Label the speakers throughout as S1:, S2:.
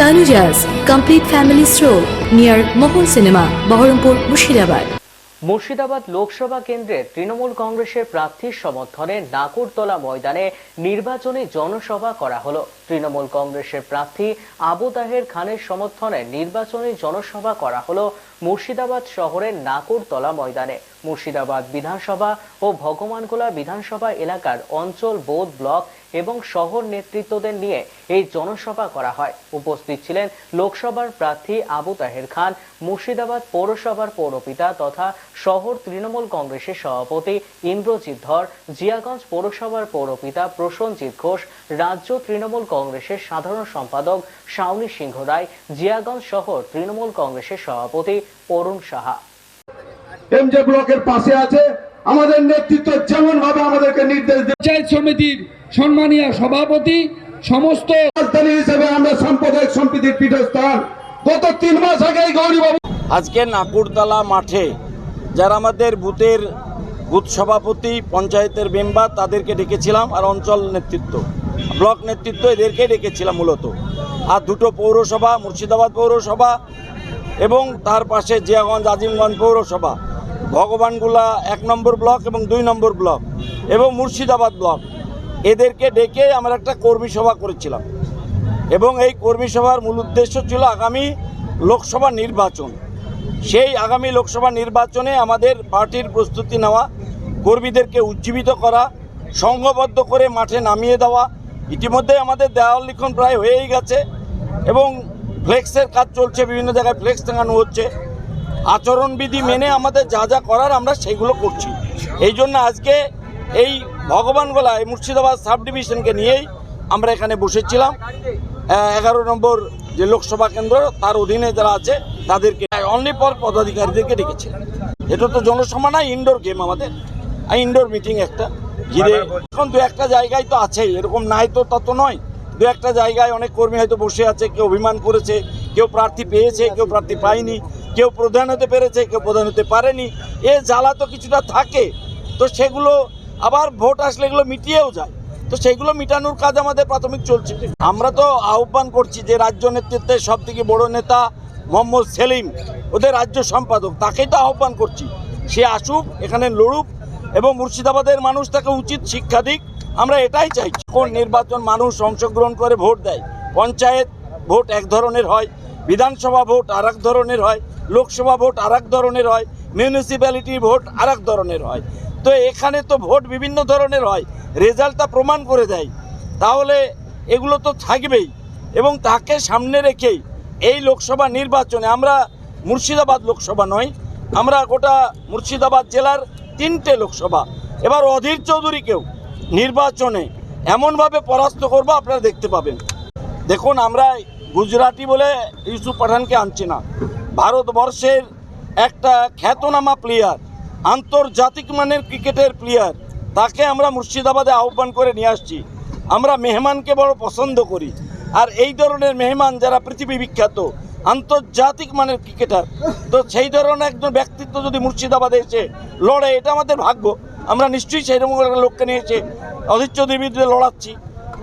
S1: Tanuja's complete family store near Mohan cinema Baharampur Murshidabad.
S2: Murshidabad Lok Sabha কেন্দ্রের তৃণমূল কংগ্রেসের প্রার্থীর সমর্থনে নাকুরতলা ময়দানে নির্বাচনী জনসভা করা হলো। তৃণমূল কংগ্রেসের প্রার্থী আবু তাহের খানের সমর্থনে নির্বাচনী জনসভা করা হলো মুর্শিদাবাদ শহরের নাকুরতলা ময়দানে। মুর্শিদাবাদ বিধানসভা ও ভগবানগোলা বিধানসভা এলাকার অঞ্চল, বোধ ব্লক এবং শহর নেতৃত্বদের নিয়ে এই জনসভা করা হয়। উপস্থিত ছিলেন লোকসভার প্রার্থী আবু তাহের খান, মুর্শিদাবাদ পৌরসভার পৌরপিতা তথা শহর তৃণমূল কংগ্রেসের সভাপতি ইন্দ্রজিৎ ধর, জিয়াগঞ্জ পৌরসভার পৌরপিতা প্রসনজিৎ ঘোষ, রাজ্য তৃণমূল কংগ্রেসের সাধারণ সম্পাদক শাওনি সিংহ রায়, জিয়াগঞ্জ শহর তৃণমূল কংগ্রেসের সভাপতি অরুণ সাহা।
S3: এমজে ব্লকের পাশে আছে। আমাদের নেতৃত্ব যেমন ভাবে আমাদেরকে নির্দেশ দেয়
S4: পঞ্চায়েত সমিতির সম্মানীয় সভাপতি সমস্ত
S3: রাজধানী হিসেবে আমরা সাম্প্রদায়িক সম্প্রীতির পীঠস্থান। গত তিন মাস আগেই গৌরীবাবু
S5: আজকে নাকুরতলা মাঠে যারা আমাদের বুথের বুথ সভাপতি পঞ্চায়েতের মেম্বার তাদেরকে ডেকেছিলাম আর অঞ্চল নেতৃত্ব ব্লক নেতৃত্ব এদেরকে ডেকেছিলাম মূলত। আর দুটো পৌরসভা মুর্শিদাবাদ পৌরসভা এবং তার পাশে জিয়াগঞ্জ আজিমগঞ্জ পৌরসভা। ভগবানগুলা এক নম্বর ব্লক এবং দুই নম্বর ব্লক এবং মুর্শিদাবাদ ব্লক। এদেরকে ডেকে আমরা একটা কর্মী সভা করেছিলাম। এবং এই কর্মী সভার মূল উদ্দেশ্য ছিল আগামী লোকসভা নির্বাচন। সেই আগামী লোকসভা নির্বাচনে আমাদের পার্টির প্রস্তুতি নেওয়া, কর্মীদেরকে উজ্জীবিত করা, সংঘবদ্ধ করে মাঠে নামিয়ে দেওয়া, ইতিমধ্যে আমাদের দেওয়াল লিখন প্রায় হয়েই গেছে এবং ফ্লেক্সের কাজ চলছে, বিভিন্ন জায়গায় ফ্লেক্স টাঙানো হচ্ছে। আচরণবিধি মেনে আমাদের যা যা করার আমরা সেগুলো করছি। এই জন্য আজকে এই ভগবানগোলায় মুর্শিদাবাদ সাব ডিভিশনকে নিয়েই আমরা এখানে বসেছিলাম। এগারো নম্বর যে লোকসভা কেন্দ্র, তার অধীনে যারা আছে, তাদেরকে অনলি পর পদাধিকারীদেরকে ডেকেছে। এটা তো জনসভা না ইনডোর গেম আমাদের। ইনডোর মিটিং একটা। ঘিরে এখন দু একটা জায়গায় তো আছেই, এরকম নাই তো তত নয়। দু একটা জায়গায় অনেক কর্মী হয়তো বসে আছে, কেউ অভিমান করেছে, কেউ প্রার্থী পেয়েছে, কেউ প্রার্থী পায়নি। কেউ প্রধান হতে পেরেছে, কেউ প্রধান হতে পারেনি। এ জ্বালা তো কিছুটা থাকে। তো সেগুলো আবার ভোট আসলে এগুলো মিটিয়েও যায়। তো সেগুলো মিটানোর কাজ আমাদের প্রাথমিক চলছে। আমরা তো আহ্বান করছি যে রাজ্য নেতৃত্বের সব থেকে বড় নেতা মোহাম্মদ সেলিম, ওদের রাজ্য সম্পাদক তাকেই তো আহ্বান করছি। সে আসুক, এখানে লড়ুক এবং মুর্শিদাবাদের মানুষ তাকে উচিত শিক্ষা দিক। আমরা এটাই চাইছি। কোন নির্বাচন মানুষ অংশগ্রহণ করে ভোট দেয়? পঞ্চায়েত ভোট এক ধরনের হয়। বিধানসভা ভোট আর ধরনের হয়, লোকসভা ভোট আর ধরনের হয় মিউনিসিপ্যালিটি ভোট আর ধরনের হয়। তো এখানে তো ভোট বিভিন্ন ধরনের হয়, রেজাল্টটা প্রমাণ করে দেয়। তাহলে এগুলো তো থাকবেই এবং তাকে সামনে রেখেই এই লোকসভা নির্বাচনে আমরা মুর্শিদাবাদ লোকসভা নয়, আমরা গোটা মুর্শিদাবাদ জেলার তিনটে লোকসভা। এবার অধীর চৌধুরীকেও নির্বাচনে এমনভাবে পরাস্ত করব, আপনারা দেখতে পাবেন। দেখুন, আমরা গুজরাটি বলে ইউসুফ পাঠানকে আনছে না। ভারতবর্ষের একটা খ্যাতনামা প্লেয়ার আন্তর্জাতিক মানের ক্রিকেটের প্লেয়ার তাকে আমরা মুর্শিদাবাদে আহ্বান করে নিয়ে আসছি। আমরা মেহমানকে বড় পছন্দ করি। আর এই ধরনের মেহমান যারা পৃথিবী বিখ্যাত, আন্তর্জাতিক মানের ক্রিকেটার, তো সেই ধরনের একজন ব্যক্তিত্ব যদি মুর্শিদাবাদে এসে লড়ে, এটা আমাদের ভাগ্য। আমরা নিশ্চয়ই সেই রকম লোককে নিয়ে এসে অধীর লড়াচ্ছি।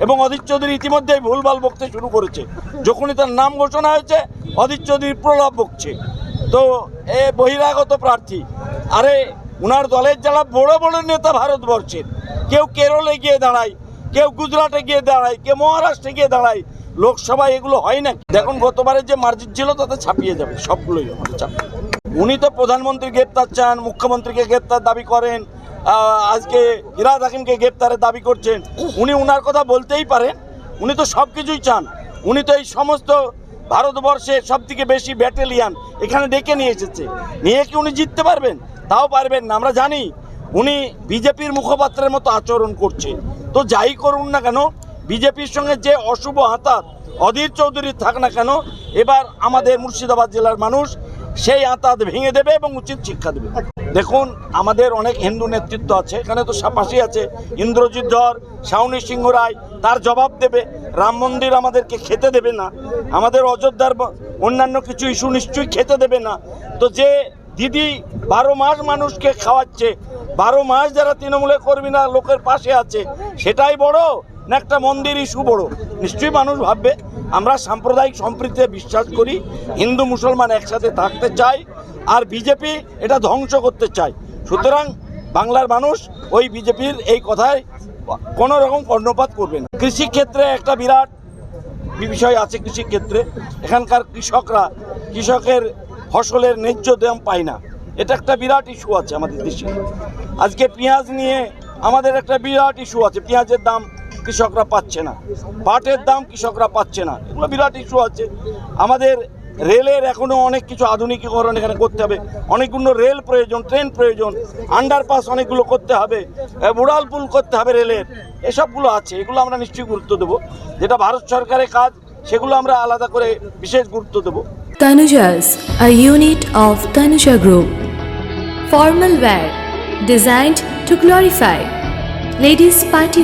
S5: এবং অধীর চৌধুরী ইতিমধ্যেই ভুলভাল বকতে শুরু করেছে। যখনই তার নাম ঘোষণা হয়েছে অধীর চৌধুরী প্রলাপ বকছে। তো এ বহিরাগত প্রার্থী, আরে উনার দলের যারা বড় বড় নেতা ভারতবর্ষের, কেউ কেরলে গিয়ে দাঁড়ায়, কেউ গুজরাটে গিয়ে দাঁড়ায়, কেউ মহারাষ্ট্রে গিয়ে দাঁড়ায়, লোকসভায় এগুলো হয় না। দেখুন গতবারের যে মার্জিন ছিল, তাতে ছাপিয়ে যাবে, সবগুলোই আমাদের ছাপিয়ে উনি তো প্রধানমন্ত্রী গ্রেপ্তার চান, মুখ্যমন্ত্রীকে গ্রেপ্তার দাবি করেন আজকে ইরাদ হাকিমকে গ্রেপ্তারের দাবি করছেন। উনি উনার কথা বলতেই পারেন। উনি তো সব কিছুই চান। উনি তো এই সমস্ত ভারতবর্ষে সব থেকে বেশি ব্যাটেলিয়ান এখানে ডেকে নিয়ে এসেছে। নিয়ে কি উনি জিততে পারবেন? তাও পারবেন না। আমরা জানি উনি বিজেপির মুখপাত্রের মতো আচরণ করছে তো যাই করুন না কেন, বিজেপির সঙ্গে যে অশুভ আঁতাত অধীর চৌধুরীর থাক না কেন, এবার আমাদের মুর্শিদাবাদ জেলার মানুষ সেই আঁতাত ভেঙে দেবে এবং উচিত শিক্ষা দেবে। দেখুন, আমাদের অনেক হিন্দু নেতৃত্ব আছে, এখানে তো পাশেই আছে, ইন্দ্রজিৎ ধর, শাওনি সিংহ রায়, তার জবাব দেবে। রাম মন্দির আমাদেরকে খেতে দেবে না। আমাদের অযোধ্যার অন্যান্য কিছু ইস্যু নিশ্চয়ই খেতে দেবে না। তো যে দিদি বারো মাস মানুষকে খাওয়াচ্ছে, বারো মাস যারা তৃণমূলের কর্মী না, লোকের পাশে আছে, সেটাই বড় না একটা মন্দির ইস্যু বড়? নিশ্চয়ই মানুষ ভাববে আমরা সাম্প্রদায়িক সম্প্রীতিতে বিশ্বাস করি, হিন্দু মুসলমান একসাথে থাকতে চাই, আর বিজেপি এটা ধ্বংস করতে চায়। সুতরাং বাংলার মানুষ ওই বিজেপির এই কথায় কোনো রকম কর্ণপাত করবে না। কৃষিক্ষেত্রে একটা বিরাট বিষয় আছে কৃষিক্ষেত্রে। এখানকার কৃষকরা কৃষকের ফসলের ন্যায্য দাম পায় না। এটা একটা বিরাট ইস্যু আছে আমাদের দেশে। আজকে পেঁয়াজ নিয়ে আমাদের একটা বিরাট ইস্যু আছে। পেঁয়াজের দাম কৃষকরা পাচ্ছে না। পাটের দাম কৃষকরা পাচ্ছে না। এগুলো বিরাট ইস্যু আছে। আমাদের রেলের এখনও অনেক কিছু আধুনিকীকরণ এখানে করতে হবে। অনেকগুলো রেল প্রয়োজন ট্রেন প্রয়োজন আন্ডারপাস অনেকগুলো করতে হবে মুরাল পুল করতে হবে রেলের। এসবগুলো আছে এগুলো আমরা নিশ্চয়ই গুরুত্ব দেবো। যেটা ভারত সরকারের কাজ সেগুলো আমরা আলাদা করে বিশেষ গুরুত্ব দেবো।
S1: Tanujas, a unit of Tanuja Group. Formal wear, designed to glorify. Ladies' party